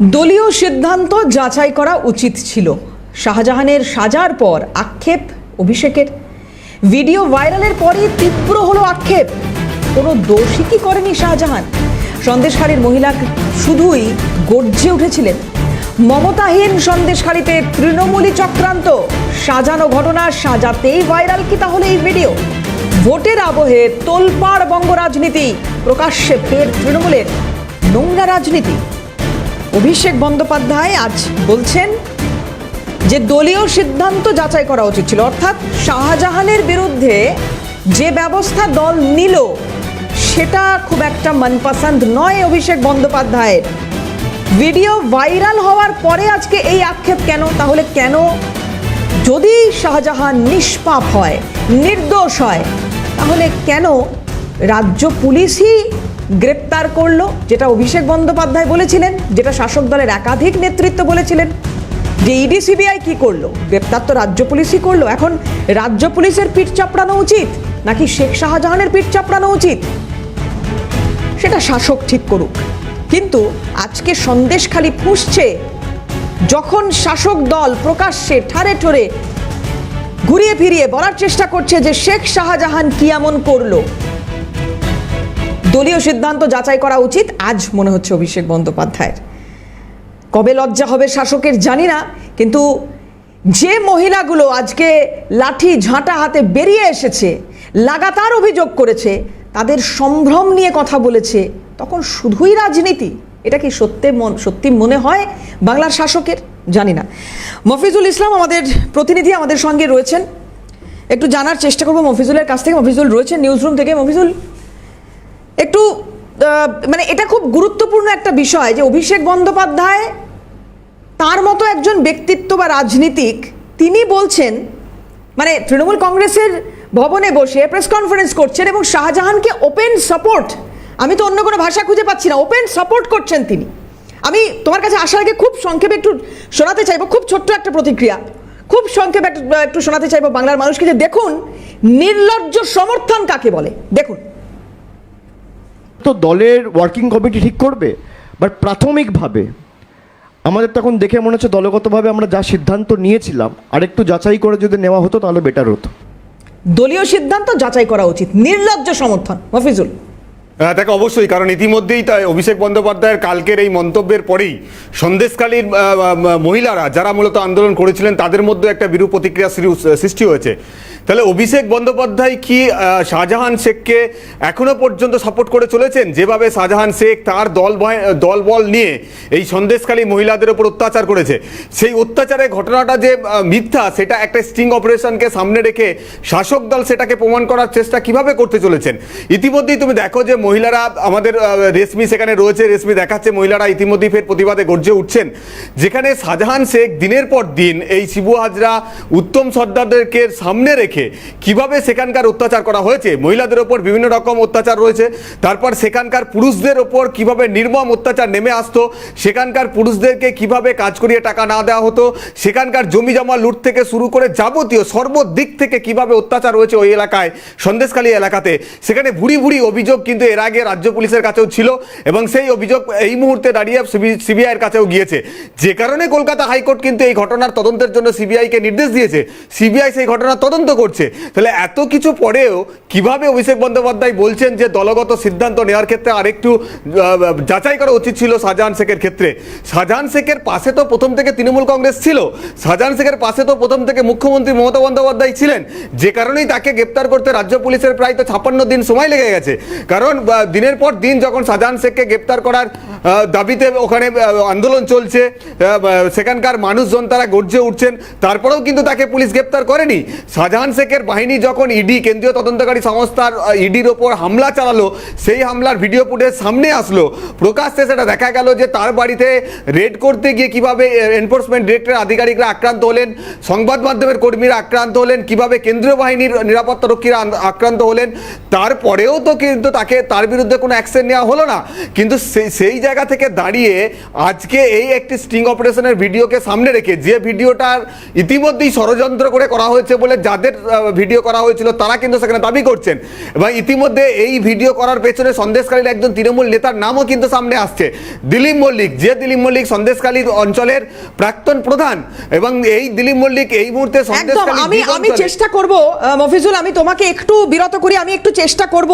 দলীয় সিদ্ধান্ত যাচাই করা উচিত ছিল। শাহজাহানের সাজার পর আক্ষেপ, অভিষেকের। ভিডিও ভাইরালের পরই তীব্র হলো আক্ষেপ। কোনো দোষী কি করেনি শাহজাহান? সন্দেশখালীর মহিলা শুধুই গর্জে উঠেছিলেন। মমতাহীন সন্দেশখালীতে তৃণমূলী চক্রান্ত। সাজানো ঘটনা সাজাতেই ভাইরাল কি তাহলে এই ভিডিও? ভোটের আবহে তোলপাড় বঙ্গ রাজনীতি প্রকাশ্যে ফের তৃণমূলের নোংরা রাজনীতি। অভিষেক বন্দ্যোপাধ্যায় আজ বলছেন যে দলীয় সিদ্ধান্ত যাচাই করা উচিত ছিল। অর্থাৎ শাহজাহানের বিরুদ্ধে যে ব্যবস্থা দল নিল, সেটা খুব একটা মনপসন্দ নয় অভিষেক বন্দ্যোপাধ্যায়ের। ভিডিও ভাইরাল হওয়ার পরে আজকে এই আক্ষেপ কেন? তাহলে কেন যদি শাহজাহান নিষ্পাপ হয়, নির্দোষ হয়, তাহলে কেন রাজ্য পুলিশই গ্রেপ্তার করল, যেটা অভিষেক বন্দ্যোপাধ্যায় বলেছিলেন, যেটা শাসক দলের একাধিক নেতৃত্ব বলেছিলেন। যে ইডি সিবিআই কি করল? গ্রেপ্তার তো রাজ্য পুলিশই করল। এখন রাজ্য পুলিশের পিঠ চাপড়ানো উচিত, নাকি শেখ শাহজাহানের পিঠ চাপড়ানো উচিত? সেটা শাসক ঠিক করুক। কিন্তু আজকে সন্দেশ খালি ফুসছে, যখন শাসক দল প্রকাশ্যে ঠারে ঠোরে ঘুরিয়ে ফিরিয়ে বলার চেষ্টা করছে যে শেখ শাহজাহান কি এমন করল। দলীয় সিদ্ধান্ত যাচাই করা উচিত, আজ মনে হচ্ছে অভিষেক বন্দ্যোপাধ্যায়ের। কবে লজ্জা হবে শাসকের জানি না, কিন্তু যে মহিলাগুলো আজকে লাঠি ঝাঁটা হাতে বেরিয়ে এসেছে, লাগাতার অভিযোগ করেছে, তাদের সম্ভ্রম নিয়ে কথা বলেছে, তখন শুধুই রাজনীতি? এটা কি সত্যি মন- সত্যি মনে হয় বাংলার শাসকের? জানি না। মফিজুল ইসলাম আমাদের প্রতিনিধি আমাদের সঙ্গে রয়েছেন। একটু জানার চেষ্টা করব মফিজুলের কাছ থেকে। মফিজুল রয়েছেন নিউজ রুম থেকে। মফিজুল একটু মানে এটা খুব গুরুত্বপূর্ণ একটা বিষয় যে অভিষেক বন্দ্যোপাধ্যায় তার মতো একজন ব্যক্তিত্ব বা রাজনীতিক তিনি বলছেন মানে তৃণমূল কংগ্রেসের ভবনে বসে প্রেস কনফারেন্স করছেন এবং শাহজাহানকে ওপেন সাপোর্ট আমি তো অন্য কোনো ভাষা খুঁজে পাচ্ছি না ওপেন সাপোর্ট করছেন তিনি। আমি তোমার কাছে আসার আগে খুব সংক্ষেপে একটু শোনাতে চাইব, খুব ছোট্ট একটা প্রতিক্রিয়া। খুব সংক্ষেপে একটু শোনাতে চাইব বাংলার মানুষকে যে দেখুন, নির্লজ্জ সমর্থন কাকে বলে? দেখুন। তো দলের ওয়ার্কিং কমিটি ঠিক করবে বাট প্রাথমিকভাবে আমাদের তখন দেখে মনে হচ্ছে দলগতভাবে আমরা যা সিদ্ধান্ত নিয়েছিলাম, আরেকটু যাচাই করে যদি নেওয়া হতো তাহলে বেটার হতো। দলীয় সিদ্ধান্ত যাচাই করা উচিত, নির্লজ্জ সমর্থন, মফিজুল। দেখো, অবশ্যই, কারণ ইতিমধ্যেই তাই অভিষেক বন্দ্যোপাধ্যায়ের কালকের এই মন্তব্যের পরেই সন্দেশকালীর মহিলারা যারা মূলত আন্দোলন করেছিলেন, তাদের মধ্যে একটা বিরূপ প্রতিক্রিয়া সৃষ্টি হয়েছে। তাহলে অভিষেক বন্দ্যোপাধ্যায় কি শাহজাহান শেখকে এখনও পর্যন্ত সাপোর্ট করে চলেছেন? যেভাবে শাহজাহান শেখ তার দল দলবল নিয়ে এই সন্দেশকালী মহিলাদের উপর অত্যাচার করেছে, সেই অত্যাচারের ঘটনাটা যে মিথ্যা, সেটা একটা স্টিং অপারেশনকে সামনে রেখে শাসক দল সেটাকে প্রমাণ করার চেষ্টা কীভাবে করতে চলেছেন? ইতিমধ্যেই তুমি দেখো যে মহিলারা আমাদের রেশমি সেখানে রয়েছে, রেশমি দেখাচ্ছে মহিলারা ইতিমধ্যেই ফের প্রতিবাদে গর্জে উঠছেন। যেখানে শাহজাহান শেখ দিনের পর দিন এই শিবু হাজরা উত্তম সর্দারদেরকে সামনে রেখে কীভাবে সেখানকার অত্যাচার করা হয়েছে? মহিলাদের ওপর বিভিন্ন রকম অত্যাচার রয়েছে। তারপর সেখানকার পুরুষদের ওপর কীভাবে নির্মম অত্যাচার নেমে আসতো? সেখানকার পুরুষদেরকে কীভাবে কাজ করিয়ে টাকা না দেওয়া হতো? সেখানকার জমি জমা লুট থেকে শুরু করে যাবতীয় সর্বদিক থেকে কীভাবে অত্যাচার রয়েছে ওই এলাকায়, সন্দেশখালী এলাকাতে? সেখানে ভুরি ভুরি অভিযোগ কিন্তু এর আগে রাজ্য পুলিশের কাছেও ছিল এবং সেই অভিযোগ এই মুহূর্তে দাঁড়িয়ে সিবিআইয়ের কাছেও গিয়েছে। যে কারণে কলকাতা হাইকোর্ট কিন্তু এই ঘটনার তদন্তের জন্য সিবিআইকে নির্দেশ দিয়েছে। সিবিআই সেই ঘটনার তদন্ত করছে। তাহলে এত কিছু পরেও কীভাবে অভিষেক বন্দ্যোপাধ্যায় বলছেন যে দলগত সিদ্ধান্ত নেওয়ার ক্ষেত্রে আরেকটু যাচাই করা উচিত ছিল শাহজাহান শেখের ক্ষেত্রে। শাহজাহান শেখের পাশে তো প্রথম থেকে তৃণমূল কংগ্রেস ছিল। শাহজাহান শেখের পাশে তো প্রথম থেকে মুখ্যমন্ত্রী মমতা বন্দ্যোপাধ্যায় ছিলেন। যে কারণেই তাকে গ্রেপ্তার করতে রাজ্য পুলিশের প্রায় তো ছাপ্পান্ন দিন সময় লেগে গেছে। কারণ দিনের পর দিন যখন শাহজাহান শেখকে গ্রেপ্তার করার দাবিতে ওখানে আন্দোলন চলছে সেখানকার মানুষজন তারা গর্জে উঠছেন, তারপরেও কিন্তু তাকে পুলিশ গ্রেপ্তার করেনি। শাহজাহান শেখের বাহিনী যখন ইডি কেন্দ্রীয় তদন্তকারী সংস্থার ইডির ওপর হামলা চালালো, সেই হামলার ভিডিও ফুটেজ সামনে আসলো। প্রকাশ্যে সেটা দেখা গেল যে তার বাড়িতে রেড করতে গিয়ে কীভাবে এনফোর্সমেন্ট ডিরেক্টর আধিকারিকরা আক্রান্ত হলেন, সংবাদ মাধ্যমের কর্মীরা আক্রান্ত হলেন, কীভাবে কেন্দ্রীয় বাহিনীর নিরাপত্তা রক্ষীরা আক্রান্ত হলেন, তারপরেও তো কিন্তু তাকে তার বিরুদ্ধে কোনো অ্যাকশন নেওয়া হলো না। কিন্তু সেই সেই জায়গা থেকে দাঁড়িয়ে আজকে এই একটি স্টিং অপারেশনের ভিডিওকে সামনে রেখে যে ভিডিওটার ইতিমধ্যেই ষড়যন্ত্র করে করা হয়েছে বলে যাদের ভিডিও করা হয়েছিল তারা কিন্তু সেখানে দাবি করছেন। এবং ইতিমধ্যে এই ভিডিও করার পেছনে সন্দেশকালীর একজন তৃণমূল নেতার নামও কিন্তু সামনে আসছে। দিলীপ মল্লিক যে দিলীপ মল্লিক সন্দেশকালী অঞ্চলের প্রাক্তন প্রধান এবং এই দিলীপ মল্লিক এই মুহূর্তে আমি আমি চেষ্টা করব মফিজুল আমি তোমাকে একটু বিরত করি আমি একটু চেষ্টা করব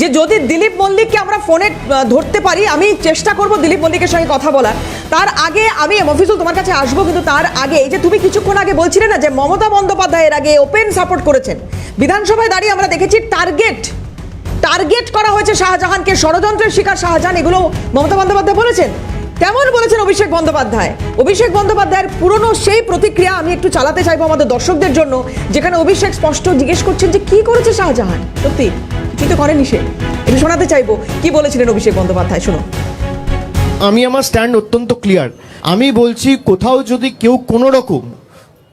যে যদি দিলীপ মল্লিককে আমরা ফোনে ধরতে পারি। আমি চেষ্টা করব দিলীপ মল্লিকের সঙ্গে কথা বলার। তার আগে আমি মফিজুল তোমার কাছে আসব, কিন্তু তার আগে এই যে তুমি কিছুক্ষণ আগে বলছিলে না যে মমতা বন্দ্যোপাধ্যায়ের আগে ওপেন সাপোর্ট করেছেন, বিধানসভায় দাঁড়িয়ে আমরা দেখেছি টার্গেট টার্গেট করা হয়েছে শাহজাহানকে, ষড়যন্ত্রের শিকার শাহজাহান, এগুলো মমতা বন্দ্যোপাধ্যায় বলেছেন। তেমন বলেছেন অভিষেক বন্দ্যোপাধ্যায়? অভিষেক বন্দ্যোপাধ্যায়ের পুরনো সেই প্রতিক্রিয়া আমি একটু চালাতে চাইব আমাদের দর্শকদের জন্য, যেখানে অভিষেক স্পষ্ট জিজ্ঞেস করছেন যে কি করেছে শাহজাহান? সত্যি কিছু তো করেনি সে। একটু শোনাতে চাইব। কি বলেছিলেন অভিষেক বন্দ্যোপাধ্যায়? শোনো আমি আমার স্ট্যান্ড অত্যন্ত ক্লিয়ার আমি বলছি, কোথাও যদি কেউ কোনো রকম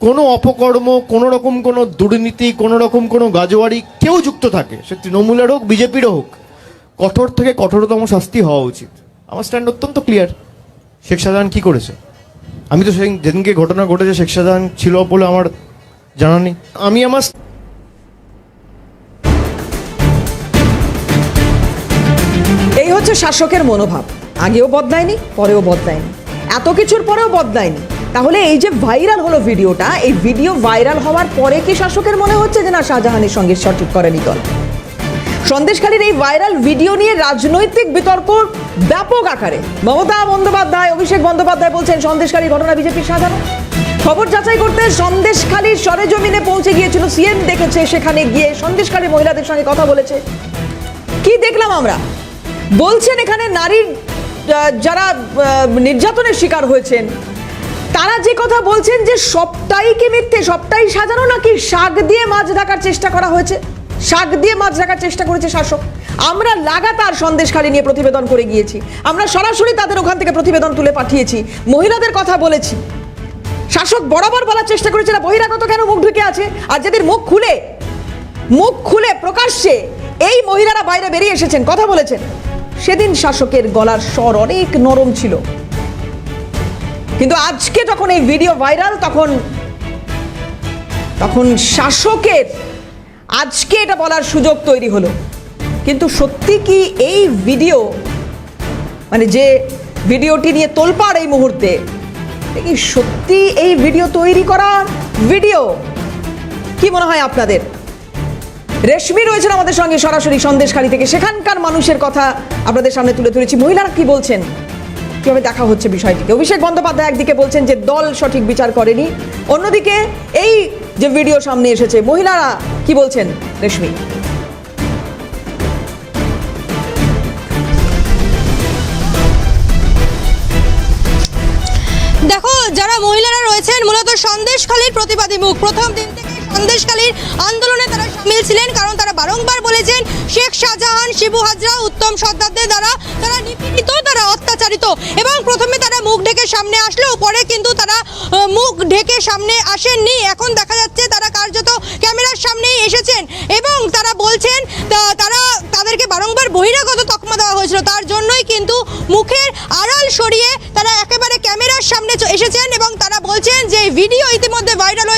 কোনো অপকর্ম কোনো রকম কোনো দুর্নীতি কোনো রকম কোনো গাজোয়ারি কেউ যুক্ত থাকে, সে তৃণমূলের হোক বিজেপিরও হোক, কঠোর থেকে কঠোরতম শাস্তি হওয়া উচিত। আমার স্ট্যান্ড অত্যন্ত ক্লিয়ার শেখ শাহজাহান কি করেছে? আমি তো সেদিন যেদিনকে ঘটনা ঘটেছে, শেখ শাহজাহান ছিল বলে আমার জানা নেই। আমি আমার এই হচ্ছে শাসকের মনোভাব। আগেও বদলায়নি, পরেও বদলায়নি। এত কিছুর পরেও বদলায়নি। তাহলে এই যে ভাইরাল হলো ভিডিওটা, এই ভিডিও ভাইরাল হওয়ার পরে কি শাসকের মনে হচ্ছে যে না, শাহজাহানের সঙ্গে সঠিক করেনি দল? সন্দেশখালীর এই ভাইরাল ভিডিও নিয়ে রাজনৈতিক বিতর্ক ব্যাপক আকারে। মমতা বন্দ্যোপাধ্যায়, অভিষেক বন্দ্যোপাধ্যায় বলছেন, সন্দেশখালীর ঘটনা বিজেপির সাজানো খবর যাচাই করতে সন্দেশখালীর সরেজমিনে পৌঁছে গিয়েছিল সিএম, দেখেছে সেখানে গিয়ে সন্দেশখালী মহিলাদের সঙ্গে কথা বলেছে। কি দেখলাম আমরা? বলছেন এখানে নারীর যারা নির্যাতনের শিকার হয়েছেন, তারা যে কথা বলছেন যে সবটাই কি মিথ্যে? সবটাই সাজানো নাকি শাক দিয়ে মাছ ঢাকার চেষ্টা করা হয়েছে? শাক দিয়ে মাছ ঢাকার চেষ্টা করেছে শাসক। আমরা লাগাতার সন্দেশখালী নিয়ে প্রতিবেদন করে গিয়েছি। আমরা সরাসরি তাদের ওখান থেকে প্রতিবেদন তুলে পাঠিয়েছি। মহিলাদের কথা বলেছি। শাসক বরাবর বলার চেষ্টা করেছে না, বহিরাগত কেন মুখ ঢুকে আছে? আর যাদের মুখ খুলে মুখ খুলে প্রকাশ্যে এই মহিলারা বাইরে বেরিয়ে এসেছেন, কথা বলেছেন। সেদিন শাসকের গলার স্বর অনেক নরম ছিল। কিন্তু আজকে যখন এই ভিডিও ভাইরাল, তখন তখন শাসকের আজকে এটা বলার সুযোগ তৈরি হলো। কিন্তু সত্যি কি এই ভিডিও মানে যে ভিডিওটি নিয়ে তোলপাড় এই মুহূর্তে কি সত্যি এই ভিডিও তৈরি করা ভিডিও? কি মনে হয় আপনাদের? রেশমি রয়েছেন আমাদের সঙ্গে সরাসরি সন্দেশখালী থেকে। সেখানকার মানুষের কথা আপনাদের সামনে তুলে ধরেছি। মহিলারা কি বলছেন? কীভাবে দেখা হচ্ছে বিষয়টিকে? অভিষেক বন্দ্যোপাধ্যায় একদিকে বলছেন যে দল সঠিক বিচার করেনি। অন্যদিকে এই যে ভিডিও সামনে এসেছে, মহিলারা কি বলছেন রেশমি? দেখো, যারা মহিলারা রয়েছেন, মূলত সন্দেশখালীর প্রতিবাদী মুখ। প্রথম দিন থেকে সন্দেশখালীর আন্দোলনে তারা সামিল ছিলেন কারণ তারা বারংবার বলেছেন শেখ শাহজাহান, শিবু হাজরা, উত্তম সর্দারদের দ্বারা তারা নিপীড়িত, তারা অত্যাচারিত এবং প্রথমে তারা মুখ ঢেকে সামনে আসলেও পরে কিন্তু তারা মুখ ঢেকে সামনে আসেননি। এখন দেখা যাচ্ছে তারা কার্যত ক্যামেরার সামনেই এসেছেন এবং তারা বলছেন তারা তাদেরকে বারংবার বহিরাগত তকমা দেওয়া হয়েছিল। তার জন্যই কিন্তু মুখের আড়াল সরিয়ে তারা একেবারে ক্যামেরার সামনে এসেছেন এবং তারা বলছেন যে ভিডিও ইতিমধ্যে ভাইরাল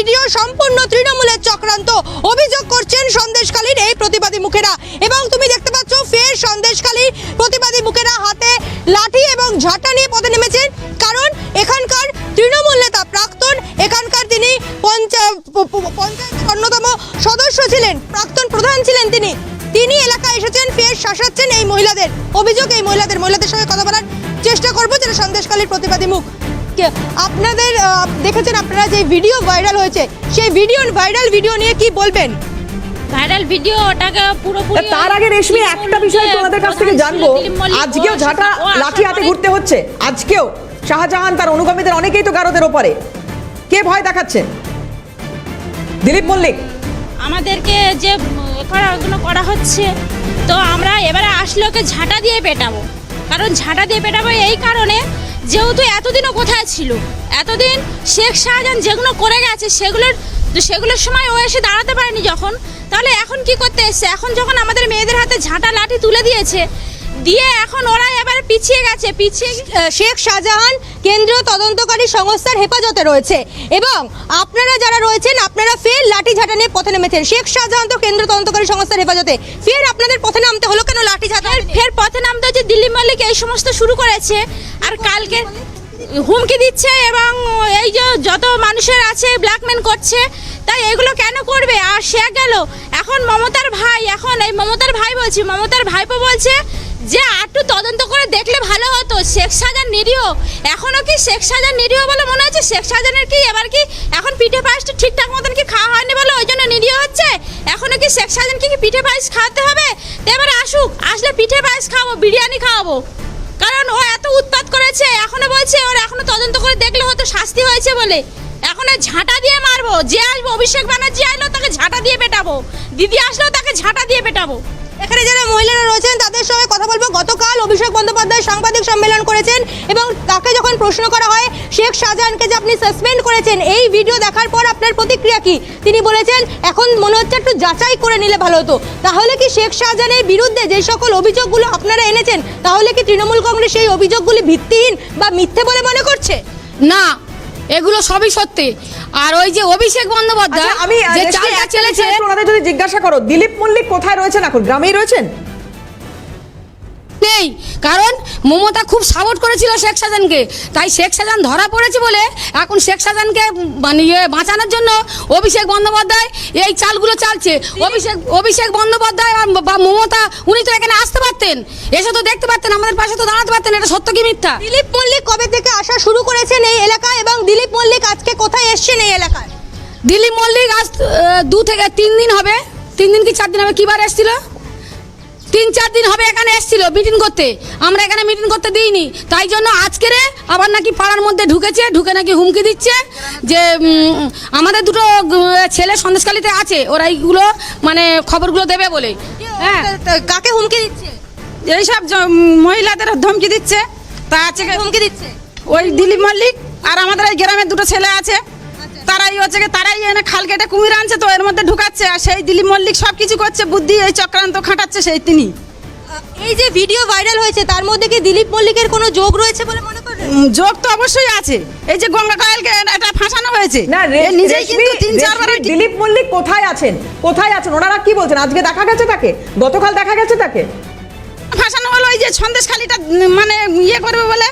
ভিডিও সম্পূর্ণ তৃণমূলের চক্রান্ত। অভিযোগ করছেন সন্দেশকালীর এই প্রতিবাদী মুখেরা। এবং তুমি দেখতে পাচ্ছ, ফের সন্দেশকালীর প্রতিবাদী মুখেরা হাতে লাঠি এবং ঝাঁটা নিয়ে পথে নেমেছেন। কারণ এখানকার তৃণমূল নেতা প্রাক্তন, এখানকার তিনি পঞ্চায়েতের অন্যতম সদস্য ছিলেন, প্রাক্তন প্রধান ছিলেন তিনি। তিনি এলাকায় এসেছেন, ফের শাসাচ্ছেন এই মহিলাদের। অভিযোগ এই মহিলাদের মহিলাদের সঙ্গে কথা বলার চেষ্টা করব যারা সন্দেশকালীর প্রতিবাদী মুখ আপনাদের দেখেছেন আপনারা যে ভিডিও ভাইরাল হয়েছে সেই ভিডিও ভাইরাল ভিডিও নিয়ে কি বলবেন? ভাইরাল ভিডিও ওটাকে পুরোপুরি তার আগে রেশমি একটা বিষয় তোমাদের কাছ থেকে জানব আজকেও ঝাঁটা লাঠি হাতে ঘুরতে হচ্ছে আজকেও শাহজাহান তার অনুগামীদের অনেকেই তো গারদের ওপরে। কে ভয় দেখাচ্ছে? দিলীপ মল্লিক। আমাদেরকে যে করা হচ্ছে তো আমরা এবারে আসলে ওকে ঝাঁটা দিয়ে পেটাবো। কারণ ঝাঁটা দিয়ে পেটাবো এই কারণে যেহেতু এতদিনও কোথায় ছিল, এতদিন শেখ শাহজাহান যেগুলো করে গেছে সেগুলোর সেগুলোর সময় ও এসে দাঁড়াতে পারেনি যখন। তাহলে এখন কি করতে এসছে? এখন যখন আমাদের মেয়েদের হাতে ঝাঁটা লাঠি তুলে দিয়েছে দিয়ে এখন ওরা এবারে পিছিয়ে গেছে পিছিয়ে শেখ শাহজাহান কেন্দ্রীয় তদন্তকারী সংস্থার হেফাজতে রয়েছে। এবং আপনারা যারা রয়েছেন আপনারা ফের লাঠি ঝাঁটা নিয়ে পথে নেমেছেন। শেখ শাহজাহান তো কেন্দ্রীয় তদন্তকারী সংস্থার হেফাজতে। ফের আপনাদের পথে নামতে হলো কেন লাঠি ঝাঁটা ফের পথে নামতে হচ্ছে দিল্লি মল্লিক এই সমস্ত শুরু করেছে। আর কালকে হুমকি দিচ্ছে এবং এই যে যত মানুষের আছে ব্ল্যাকমেন করছে তাই এগুলো কেন করবে? আর সে গেল। এখন মমতার ভাই এখন এই মমতার ভাই বলছি মমতার ভাইপো বলছে যে, একটু তদন্ত করে দেখলে ভালো হতো। শেখ শাহজাহান নিরীহ। এখনও কি শেখ শাহজাহান নিরীহ বলে মনে হচ্ছে? শেখ শাহজাহানের কি এবার কি এখন পিঠে পায়েসটা ঠিকঠাক মতন কি খাওয়া হয়নি বলে ওই জন্য নিরীহ হচ্ছে? এখনও কি শেখ শাহজাহানকে কি পিঠে পায়েস খাওয়াতে হবে? তো এবারে আসুক, আসলে পিঠে পায়েস খাওয়াবো, বিরিয়ানি খাওয়াবো। কারণ ও এত উৎপাত করেছে, এখনও বলছে ওর এখনও তদন্ত করে দেখলে হয়তো শাস্তি হয়েছে বলে। এখন ঝাঁটা দিয়ে মারবো, যে আসব, অভিষেক ব্যানার্জি আসলো তাকে ঝাঁটা দিয়ে পেটাবো। দিদি আসলেও তাকে ঝাঁটা দিয়ে পেটাবো। এখানে যারা মহিলারা রয়েছেন, তাদের সঙ্গে কথা বলব। গতকাল অভিষেক বন্দ্যোপাধ্যায় সাংবাদিক সম্মেলন করেছেন এবং তাকে যখন প্রশ্ন করা হয়, শেখ শাহজাহানকে যে আপনি সাসপেন্ড করেছেন, এই ভিডিও দেখার পর আপনার প্রতিক্রিয়া কি? তিনি বলেছেন, এখন মনে হচ্ছে একটু যাচাই করে নিলে ভালো হতো। তাহলে কি শেখ শাহজাহানের বিরুদ্ধে যে সকল অভিযোগগুলো আপনারা এনেছেন, তাহলে কি তৃণমূল কংগ্রেস সেই অভিযোগগুলি ভিত্তিহীন বা মিথ্যে বলে মনে করছে? না, এগুলো সবই সত্যি। আর ওই যে অভিষেক বন্দ্যোপাধ্যায় আচ্ছা আমি যে চালটা চলেছে চেলেছে ওনাদের যদি জিজ্ঞাসা করো দিলীপ মল্লিক কোথায় রয়েছেন? এখন গ্রামেই রয়েছেন? নেই। কারণ মমতা খুব সাপোর্ট করেছিল শেখ শাহজাহানকে তাই শেখ শাহজাহান ধরা পড়েছে বলে এখন শেখ শাহজাহানকে মানে ইয়ে বাঁচানোর জন্য অভিষেক বন্দ্যোপাধ্যায় এই চালগুলো চালছে। অভিষেক অভিষেক বন্দ্যোপাধ্যায় বা- বা মমতা উনি তো এখানে আসতে পারতেন। এসে তো দেখতে পারতেন আমাদের পাশে তো দাঁড়াতে পারতেন এটা সত্য কি মিথ্যা? দিলীপ মল্লিক কবে থেকে আসা শুরু করেছেন এই এলাকায় এবং দিলীপ মল্লিক আজকে কোথায় এসছেন এই এলাকায়? দিলীপ মল্লিক আজ দু থেকে তিন দিন হবে। তিন দিন কি চার দিন হবে? কিবার এসেছিল? তিন চার দিন হবে এখানে এসেছিল মিটিং করতে। আমরা এখানে মিটিং করতে দিইনি। তাই জন্য আজকের আবার নাকি পাড়ার মধ্যে ঢুকেছে ঢুকে নাকি হুমকি দিচ্ছে যে আমাদের দুটো ছেলে সন্দেশকালীতে আছে ওরা এইগুলো মানে খবরগুলো দেবে বলে। হ্যাঁ। কাকে হুমকি দিচ্ছে? এইসব মহিলাদের ধমকি দিচ্ছে। তা আছে হুমকি দিচ্ছে? ওই দিলীপ মল্লিক আর আমাদের এই গ্রামের দুটো ছেলে আছে। তারাই হচ্ছে কি তারাই এনে খাল কেটে কুমির আনছে তো এর মধ্যে ঢুকাচ্ছে। আর সেই দিলীপ মল্লিক সব কিছু করছে বুদ্ধি এই চক্রান্ত খাটাচ্ছে সেই তিনি। এই যে ভিডিও ভাইরাল হয়েছে তার মধ্যে কি দিলীপ মল্লিকের কোনো যোগ রয়েছে বলে মনে করেন? যোগ তো অবশ্যই আছে। এই যে গঙ্গা কায়ালকে এটা ফাঁসানো হয়েছে। না রে- নিজেই কিন্তু তিন চারবার দিলীপ মল্লিক কোথায় আছেন? কোথায় আছেন? ওনারা কি বলছেন? আজকে দেখা গেছে তাকে? গতকাল দেখা গেছে তাকে? ফাঁসানো হলো ওই যে সন্দেশ খালিটা মানে ইয়ে করবে বলে।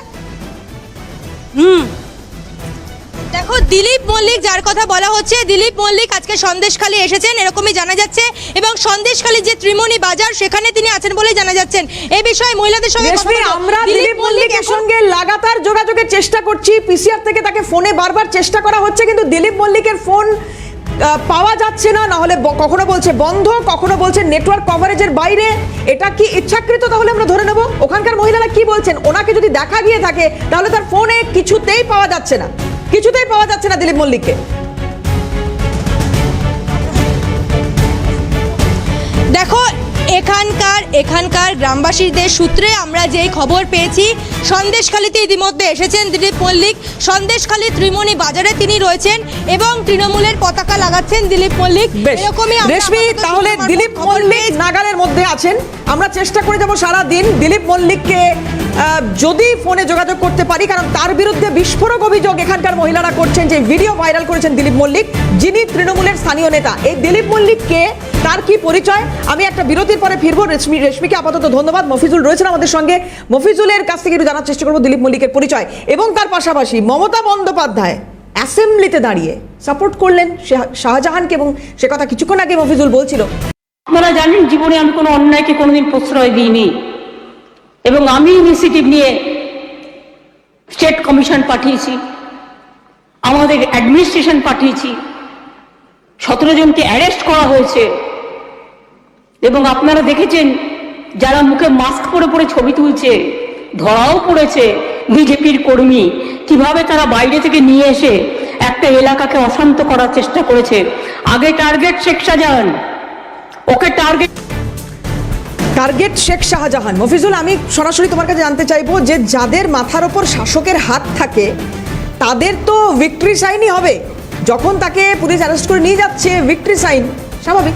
হুম। দেখো দিলীপ মল্লিক যার কথা বলা হচ্ছে দিলীপ মল্লিক আজকে সন্দেশখালী এসেছেন এরকমই জানা যাচ্ছে। এবং সন্দেশখালী যে ত্রিমণি বাজার সেখানে তিনি আছেন বলেই জানা যাচ্ছেন। এই বিষয়ে মহিলাদের সঙ্গে। আমরা দিলীপ মল্লিকের সঙ্গে লাগাতার যোগাযোগের চেষ্টা করছি। পিসিআর থেকে তাকে ফোনে বারবার চেষ্টা করা হচ্ছে কিন্তু দিলীপ মল্লিকের ফোন পাওয়া যাচ্ছে না। নাহলে কখনো বলছে বন্ধ কখনো বলছে নেটওয়ার্ক কভারেজের বাইরে। এটা কি ইচ্ছাকৃত? তাহলে আমরা ধরে নেব। ওখানকার মহিলারা কি বলছেন? ওনাকে যদি দেখা গিয়ে থাকে তাহলে তার ফোনে কিছুতেই পাওয়া যাচ্ছে না। কিছুতেই পাওয়া যাচ্ছে না দিলীপ মল্লিককে। দেখো এখানকার এখানকার গ্রামবাসীদের সূত্রে আমরা যেই খবর পেয়েছি সন্দেশখালীতে ইতিমধ্যে এসেছেন দিলীপ মল্লিক। সন্দেশখালী ত্রিমণি বাজারে তিনি রয়েছেন এবং তৃণমূলের পতাকা লাগাচ্ছেন দিলীপ মল্লিক। এরকমই রেশমি তাহলে দিলীপ মল্লিক নাগালের মধ্যে আছেন। আমরা চেষ্টা করে যাব সারা দিন দিলীপ মল্লিককে যদি ফোনে যোগাযোগ করতে পারি, কারণ তার বিরুদ্ধে বিস্ফোরক অভিযোগ এখানকার মহিলারা করছেন, যে ভিডিও ভাইরাল করেছেন দিলীপ মল্লিক, যিনি তৃণমূলের স্থানীয় নেতা। এই দিলীপ মল্লিক কে? তার কি পরিচয়? আমি একটা বিরতির পরে ফিরবো। রেশমি, রেশমিকে আপাতত ধন্যবাদ। মফিজুল রয়েছেন আমাদের সঙ্গে। মফিজুলের কাছ থেকে একটু জানার চেষ্টা করব দিলীপ মল্লিকের পরিচয়। এবং তার পাশাপাশি মমতা বন্দ্যোপাধ্যায় অ্যাসেম্বলিতে দাঁড়িয়ে সাপোর্ট করলেন শাহজাহানকে এবং সে কথা কিছুক্ষণ আগে মফিজুল বলছিল। আপনারা জানেন, জীবনে আমি কোনো অন্যায়কে কোনোদিন প্রশ্রয় দিইনি। এবং আমি ইনিশিয়েটিভ নিয়ে স্টেট কমিশন পাঠিয়েছি, আমাদের অ্যাডমিনিস্ট্রেশন পাঠিয়েছি, সতেরো জনকে অ্যারেস্ট করা হয়েছে। এবং আপনারা দেখেছেন, যারা মুখে মাস্ক পরে পরে ছবি তুলছে, ধরাও পড়েছে বিজেপির কর্মী, কীভাবে তারা বাইরে থেকে নিয়ে এসে একটা এলাকাকে অশান্ত করার চেষ্টা করেছে। আগে টার্গেট শেখ শাহজাহান, ওকে টার্গেট টার্গেট শেখ শাহজাহান। মফিজুল, আমি সরাসরি তোমার কাছে জানতে চাইব যে যাদের মাথার ওপর শাসকের হাত থাকে, তাদের তো ভিক্টরি সাইনই হবে। যখন তাকে পুলিশ অ্যারেস্ট করে নিয়ে যাচ্ছে ভিক্টরি সাইন স্বাভাবিক।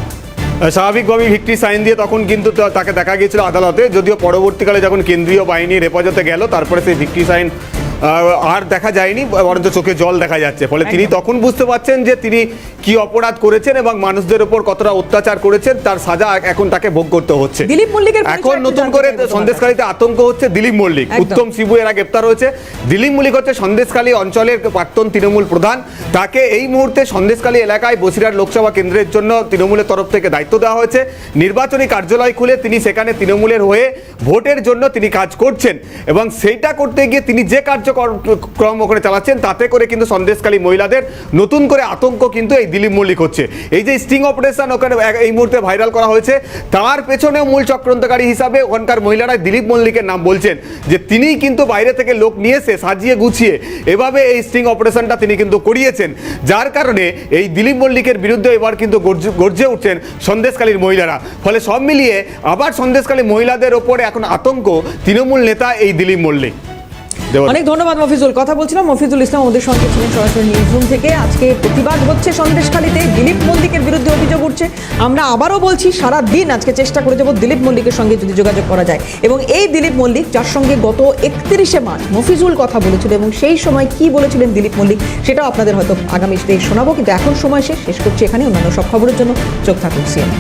স্বাভাবিকভাবেই ভিক্টি সাইন দিয়ে তখন কিন্তু তাকে দেখা গিয়েছিল আদালতে, যদিও পরবর্তীকালে যখন কেন্দ্রীয় বাহিনীর হেফাজতে গেল, তারপরে সেই ভিক্টি সাইন আর দেখা যায়নি বরঞ্চ চোখে জল দেখা যাচ্ছে। ফলে তিনি তখন বুঝতে পারছেন যে তিনি কি অপরাধ করেছেন এবং মানুষদের উপর কতটা অত্যাচার করেছেন তার সাজা এখন তাকে ভোগ করতে হচ্ছে। দিলীপ মল্লিকের এখন নতুন করে সন্দেশকারীতে আতঙ্ক হচ্ছে দিলীপ মল্লিক। উত্তম শিবু এরা গ্রেপ্তার হয়েছে। দিলীপ মল্লিক হচ্ছে সন্দেশখালী অঞ্চলের প্রাক্তন তৃণমূল প্রধান। তাকে এই মুহূর্তে সন্দেশখালী এলাকায় বসিরহাট লোকসভা কেন্দ্রের জন্য তৃণমূলের তরফ থেকে দায়িত্ব দেওয়া হয়েছে। নির্বাচনী কার্যালয় খুলে তিনি সেখানে তৃণমূলের হয়ে ভোটের জন্য তিনি কাজ করছেন এবং সেইটা করতে গিয়ে তিনি যে কার্যক্রম ওখানে চালাচ্ছেন, তাতে করে কিন্তু সন্দেশকালী মহিলাদের নতুন করে আতঙ্ক কিন্তু এই দিলীপ মল্লিক হচ্ছে। এই যে স্টিং অপারেশন ওখানে এই মুহূর্তে ভাইরাল করা হয়েছে, তার পেছনেও মূল চক্রান্তকারী হিসাবে ওখানকার মহিলারা দিলীপ মল্লিকের নাম বলছেন, যে তিনি কিন্তু বাইরে থেকে লোক নিয়ে এসে সাজিয়ে গুছিয়ে এভাবে এই স্টিং অপারেশনটা তিনি কিন্তু করিয়েছেন। যার কারণে এই দিলীপ মল্লিকের বিরুদ্ধে এবার কিন্তু গর্জে- উঠছেন সন্দেশকালীর মহিলারা। ফলে সব মিলিয়ে আবার সন্দেশকালী মহিলাদের ওপরে এখন আতঙ্ক তৃণমূল নেতা এই দিলীপ মল্লিক। অনেক ধন্যবাদ মফিজুল। কথা বলছিলাম, মফিজুল ইসলাম আমাদের সঙ্গে ছিলেন সরাসরি নিউজরুম থেকে। আজকে প্রতিবাদ হচ্ছে সন্দেশখালীতে দিলীপ মল্লিকের বিরুদ্ধে অভিযোগ উঠছে। আমরা আবারও বলছি সারা দিন আজকে চেষ্টা করে যাব দিলীপ মল্লিকের সঙ্গে যদি যোগাযোগ করা যায়। এবং এই দিলীপ মল্লিক, যার সঙ্গে গত একত্রিশে মার্চ মফিজুল কথা বলেছিল এবং সেই সময় কি বলেছিলেন দিলীপ মল্লিক, সেটাও আপনাদের হয়তো আগামী শোনাবো। কিন্তু এখন সময় শেষ শেষ করছি এখানে অন্যান্য সব খবরের জন্য চোখ থাকুন সিএম